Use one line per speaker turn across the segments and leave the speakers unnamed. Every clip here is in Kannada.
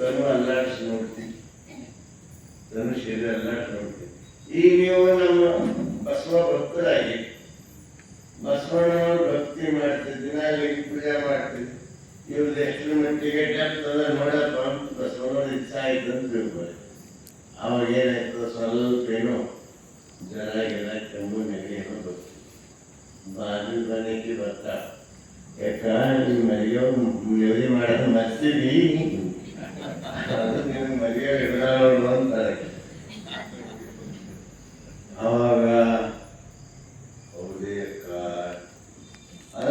ತನು ಅಲ್ಲಾಡಿಸಿ ನೋಡ್ತೀನಿ ತನು ಶರೀರ ಅಲ್ಲಾಡಿಸಿ ನೋಡ್ತೀನಿ ಈಗ ನೀವು ನಮ್ಮ ಬಸವ ಭಕ್ತರಾಗಿ ಬಸವಣ್ಣವರು ಭಕ್ತಿ ಮಾಡ್ತಿದ್ದೀನಿ ಪೂಜೆ ಮಾಡ್ತೀವಿ ಇವ್ರದ್ದು ಎಷ್ಟು ಮಟ್ಟಿಗೆ ಅದ ನೋಡಪ್ಪ ಅಂತ ಬಸವಣ್ಣವ್ರ ಇಚ್ಛೆ ಆಯ್ತು ಅಂತ ತಿಳ್ಕೊಳ್ಳಿ. ಅವಾಗ ಏನಾಯ್ತು ಸ್ವಲ್ಪ ಏನೋ ಜನ ಗಿಡ, ಕೆಮ್ಮು, ನೆಗಡಿ ಏನೋ ಬಂತು ಬಾಜು ಮನೆಗೆ ಬರ್ತಾ ಯಾಕಂದ್ರೆ ಮರಿಯೋ ಮದುವೆ ಮಾಡೋದು ಮರ್ತೀವಿ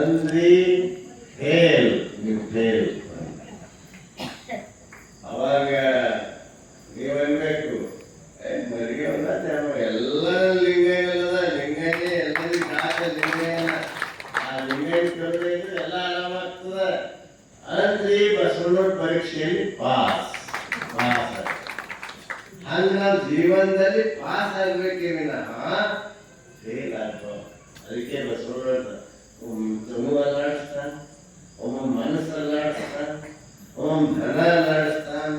ಅಂದ್ರಿ ಫೇಲ್ ನೀವು ಫೇಲ್ ಅವಾಗ ನೀವು ಅನ್ಬೇಕು ಮರಿಗೆ ಎಲ್ಲ ಲಿಂಗ ಇಲ್ಲದ ಲಿಂಗನೇ ಎಲ್ಲರಿಗೂ ಕಾಸ ಲಿಂಗನ ಆ ಲಿಂಗ ಕಲಿದ್ರೆ ಎಲ್ಲ ಆರಾಮಾಗ್ತದ. ಅಂದ್ರೆ ಬಸವಣ್ಣವ್ರ ಪರೀಕ್ಷೆಯಲ್ಲಿ ಪಾಸ್ ಪಾಸ್ ಹಂಗ ನಾವು ಜೀವನದಲ್ಲಿ ಪಾಸ್ ಆಗ್ಬೇಕೇ ವಿನಃ ಫೇಲ್ ಆಗ್ಬಾರ್ದು. ಅದಕ್ಕೆ ಬಸವಣ್ಣ ತನು ಅಲ್ಲಾಡಿಸ್ತಾನ ಒಬ್ಬ ಮನಸ್ಸು ಅಲ್ಲಾಡಿಸ್ತಾನ ಒಬ್ಬ ಧನ ಅಲ್ಲಾಡಿಸ್ತಾನ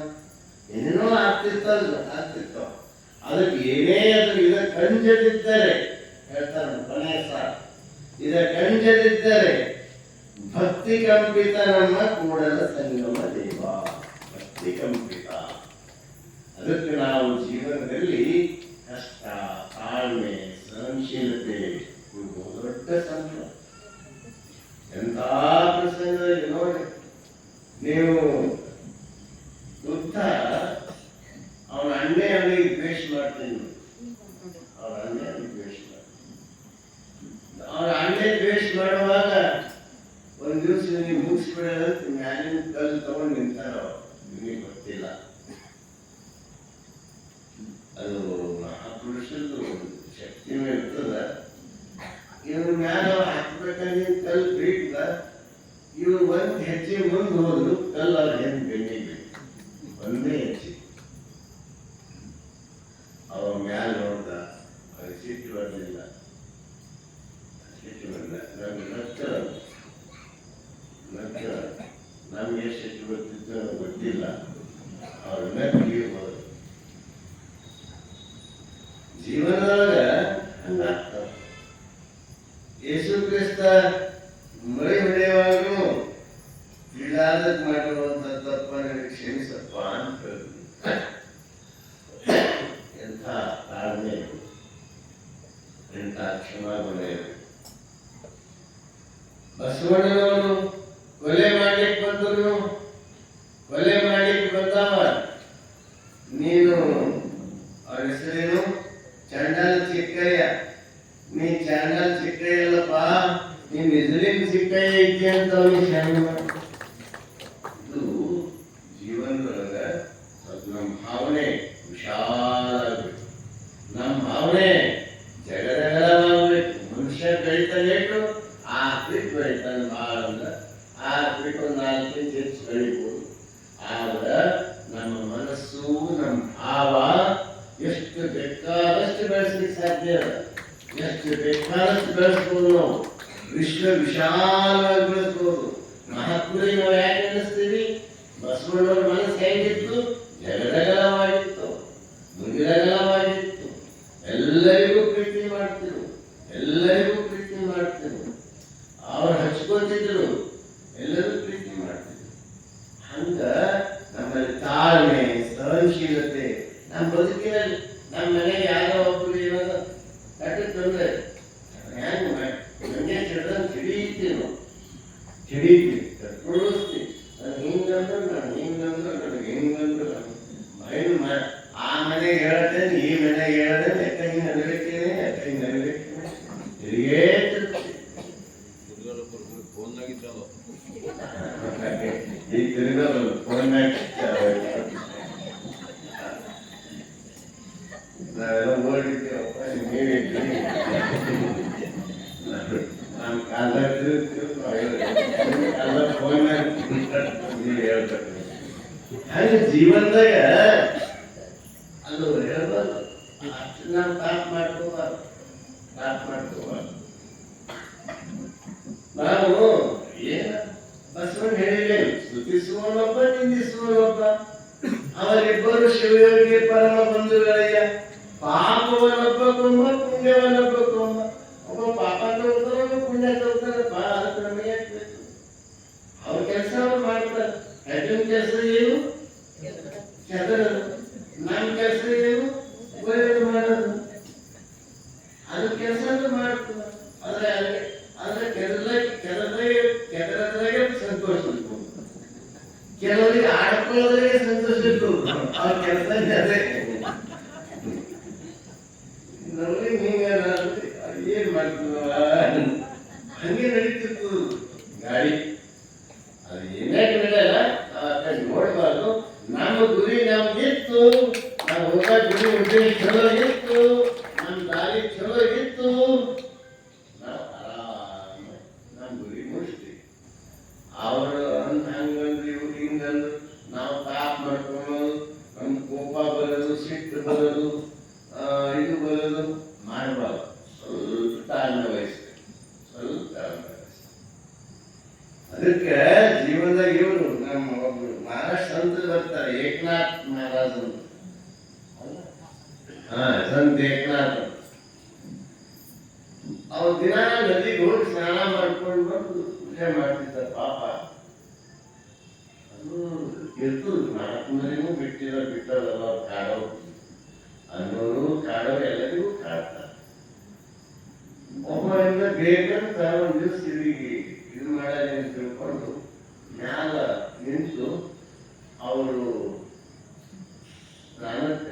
ಏನೇನೋ ಆಗ್ತಿತ್ತಲ್ಲ ಆಗ್ತಿತ್ತು. ಅದಕ್ಕೆ ಏನೇ ಅದು ಇದ ಕಂಜದಿದ್ದರೆ ಹೇಳ್ತಾನೆ ಕೊನೆಯ ಸಾಲ ಇದ ಕಂಜದಿದ್ದರೆ ಭಕ್ತಿ ಕಂಪಿತ ನಮ್ಮ ಕೂಡಲ ಸಂಗಮ ದೇವ, ಭಕ್ತಿ ಕಂಪಿತ. ಅದಕ್ಕೆ ನಾವು ಜೀವನದಲ್ಲಿ ಕಷ್ಟ, ತಾಳ್ಮೆ, ಸಹನಶೀಲತೆ ದೊಡ್ಡ ಸಂಭ್ರಮ ಎಂಥ ಪ್ರಸಂಗದಲ್ಲಿ ನೋಡಿ. ನೀವು ಬುದ್ಧ ಅವನ ಅಣ್ಣೆಯಲ್ಲಿ ದ್ವೇಷ ಮಾಡ್ತೀನಿ ಅವನ ಅಣ್ಣೆಯಲ್ಲಿ ದ್ವೇಷ ಮಾಡ್ತೀನಿ. ಅವನ ಅಣ್ಣೆ ದ್ವೇಷ ಮಾಡುವಾಗ ಒಂದ್ ದಿವಸ ನೀವು ಮುಗಿಸ್ಬಿಡೋದಂತ ಮ್ಯಾಲಿನ ಕಲ್ಲು ತಗೊಂಡು ನಿಂತಾರ ನಿಮಗೆ ಗೊತ್ತಿಲ್ಲ. ಅದು ಮಹಾಪುರುಷದ್ದು ಶಕ್ತಿನೂ ಇರ್ತದ. ಇವ್ರ ಮ್ಯಾಲ ಒಂದ್ ಹೆಜ್ಜೆ ಮುಂದೆ ಹೋದ್ರು ಕಲ್ಲು ಅವ್ರ ಹೆಂಗ್ ಬೆನ್ನಿಗೆ ಒಂದೇ ಹೆಜ್ಜೆ ಅವ ಮ್ಯಾಲ ನೋಡ್ದ ಅದು ಸಿಟ್ಟು ಬರಲಿಲ್ಲ. ಸಿಟ್ಟು ಬರಲಿಲ್ಲ. ನಮ್ಗೆ ನಷ್ಟ. ನಷ್ಟ. ನಮ್ಗೆ ಎಷ್ಟು ಬರ್ತಿತ್ತು ಗೊತ್ತಿಲ್ಲ. ಅವ್ರ ನಕ್ಕಿಗೆ ಹೋದ್ರು. ಜೀವನದೊಳಗ ಹಂಗಾಗ್ತಾವ ಯೇಸು ಕ್ರಿಸ್ತ ಮೈ ಹೊಡೆಯುವಾಗಲೂ ಇಲ್ಲಾದಕ್ ಮಾಡಿರುವಂತ ತಪ್ಪ ನನಗೆ ಕ್ಷಮಿಸಪ್ಪ ಅಂತ. ಎಂಥ ತಾಳ್ಮೆ. ಎಂಥ ಕ್ಷಮಾಗುಣ. ಬಸವಣ್ಣನವರು ಕೊಲೆ ಮಾಡ್ಲಿಕ್ಕೆ ಬಂದರು ಕೊಲೆ ಮಾಡ್ಲಿಕ್ಕೆ ಬಂದವ ನೀನು ಅವ್ರ ಹೆಸರೇನು ಚಂಡಲ್ ಚಿಕ್ಕಯ್ಯ ನೀ ಚಂಡಲ್ ಚಿಕ್ಕಯ್ಯಲ್ಲಪ್ಪ ನಿನ್ ಎದುರಿನ ಚಿಕ್ಕಯ್ಯ ಐತಿ ಅಂತ ಅವ್ನಿಗೆ ಶಾನೆ ಮಾಡ ಇದು ಜೀವನದೊಳಗ ಸ್ವಲ್ಪ ನಮ್ಮ ಭಾವನೆ ವಿಶಾಲ ಆಗ್ಬೇಕು ನಮ್ಮ ಭಾವನೆ ಜಗದಗಲವಾಗ್ಬೇಕು ಮನುಷ್ಯ ಬೆಳಿತಾನೇಟು ಆ ಫೀಟ್ ಬೆಳಿತಾನೆ ಭಾಳ ಅಂದ್ರೆ ಆ ಫೀಟ್ ಒಂದು ನಾಲ್ಕು ಇಂಚ್ ಹೆಚ್ಚು ಬೆಳಿಬೋದು ಆದ್ರೆ ನಮ್ಮ ಮನಸ್ಸು ನಮ್ಮ ಭಾವ ಎಷ್ಟು ಬೇಕಾದಷ್ಟು ಬೆಳೆಸ್ಲಿಕ್ಕೆ ಎಷ್ಟು ಬೇಕಾದಷ್ಟು ಬೆಳೆಸ್ಬೋದು ನಾವು. ವಿಶ್ವ ವಿಶಾಲವಾಗಿ ಬೆಳೆಸ್ಬೋದು. ಮಹಾತ್ಮರಿಗೆ ನಾವು ಯಾಕೆ ಅನ್ನಿಸ್ತೀವಿ ಬಸವಣ್ಣವ್ರ ಮನಸ್ಸು ಹೇಗಿತ್ತು? ಜಗದಗಲವಾಗಿತ್ತು ಮುಗಿಲಗಲವಾಗಿತ್ತು ಎಲ್ಲರಿಗೂ ಪ್ರೀತಿ ಮಾಡ್ತಿರು. ಎಲ್ಲರಿಗೂ ಪ್ರೀತಿ ಮಾಡ್ತಿರು. ಅವ್ರು ಹಚ್ಕೊತಿದ್ರು. ಎಲ್ಲರೂ ಪ್ರೀತಿ ಮಾಡ್ತಿದ್ರು. ಹಂಗ ನಮ್ಮಲ್ಲಿ ತಾಳ್ಮೆ, ಸಹನಶೀಲತೆ, ನಮ್ಮ ಬದುಕಿನಲ್ಲಿ, ನಮ್ಮ ಹಿಡಿಯುತ್ತೀವಿ ಕಟ್ಕೊಳಿಸ್ತೀವಿ ನಾನು ಮೈನ್ ಈ ನೀವಿದ್ರಿ ನಮ್ಮ ಕಾಲ ಕಾಲ ಫೋನ್ನಾಗ ನೀವು ಹೇಳ್ಬೇಕು ಹಂಗೆ ಜೀವನದಾಗ ಅದು ಹೇಳ್ಬಾರ್ದು. ಅಷ್ಟು ನಾವು ತಾಪ್ ಮಾಡ್ಕೋಬಾರ್ದು. ಪಾಪ ಮಾಡ್ಕೋಬಾರ್ದು. ನಾವು ಏನ ಬಸವಣ್ಣ ಹೇಳಿದೆ, ಸ್ತುತಿಸುವನೊಬ್ಬ, ನಿಂದಿಸುವನೊಬ್ಬ. ಅವರಿಬ್ಬರು ಶಿವಯೋಗಿ ಪರಮ ಬಂಧುಗಳಯ್ಯ. ಪಾಪವನೊಬ್ಬ ಕುಂಭ ಪುಣ್ಯವನ್ನೊಬ್ಬ ಕುಂಭ ಒಬ್ಬ ಪಾಪ ತಗೋತಾರ ಒಬ್ಬ ಪುಣ್ಯ ತಗೋತಾರಪ್ಪ ಅದಕ್ಕೆ ನಮಗೆ ಯಾಕ್ ಬೇಕು? ಅವ್ರ ಕೆಲಸ ಅವ್ರು ಮಾಡ್ತಾರೆ ಹೆಡ್ಡಿನ ಕೆಲಸ ಏನು ಕೆದರದು. ನನ್ನ ಕೆಲಸ ಏನು ಒಳ್ಳೆಯದು ಮಾಡೋದು. ಅದು ಕೆಲಸ ಮಾಡ್ತದೆ ಆದ್ರೆ ಆದ್ರೆ ಕೆದರ ಕೆದರದಾಗ ಕೆಲದ್ರಾಗೆ ಸಂತೋಷ ಇತ್ತು. ಕೆಲವರಿಗೆ ಆಡ್ಕೊಳ್ಳೋದ್ರಾಗೆ ಸಂತೋಷ ಇತ್ತು. ಅವ್ರ ಕೆಲಸ ಅದೇ. ನಮಗೆ ಹಿಂಗ ಏನ್ ಮಾಡ್ತೀವ? ಹಂಗೆ ನಡೀತಿತ್ತು. ಗಾಡಿ. ಅದು ಏನೇ ನಡೆಯಲ್ಲ? ನೋಡಬಾರ್ದು ನಮ್ಮ ಗುರಿ ಇತ್ತು ನಮ್ಮ ದಾರಿ ನಾವು ನಮ್ಮ ಅಂತ ಪಾಪ ಮಾಡ್ಕೊಳ್ಳೋದು ನಮ್ ಕೋಪ ಬರೋದು, ಸಿಟ್ಟು ಇದು ಬರೋದು, ಮಾಡಬಾರ್ದು. ಸ್ವಲ್ಪ ತಾಳ್ಮೆ ಅದಕ್ಕೆ ಜೀವನದಾಗ ಇವರು ನಮ್ಮ ಒಬ್ರು ಮಹಾರಾಷ್ಟ್ರ ಸಂತ ಬರ್ತಾರೆ, ಏಕನಾಥ್ ಮಹಾರಾಜ್ ಅಂತ. ಹಾ, ಸಂತ. ಅವ್ರು ದಿನ ನದಿಗೆ ಹೋಗಿ ಸ್ನಾನ ಮಾಡ್ಕೊಂಡು ಬಂದು ಪೂಜೆ ಮಾಡ್ತಿದ್ದ ಪಾಪ. ಅದು ಇರ್ತದ ನಾಲ್ಕು ಬಿಟ್ಟಿರ ಬಿಟ್ಟದಲ್ಲ ಅವ್ರು ಕಾಡೋ ಅನ್ನೋರು ಕಾಡೋ ಎಲ್ಲರಿಗೂ ಕಾಡ್ತಾರೆ. ಒಬ್ಬರಿಂದ ಬೇಕಂತ ಒಂದು ದಿವಸ ಇಲ್ಲಿಗೆ ಇದು ಮಾಡಲಿ ಅಂತ ತಿಳ್ಕೊಂಡು ಮ್ಯಾಲ ನಿಂತು ಅವರು ಸ್ನಾನಕ್ಕೆ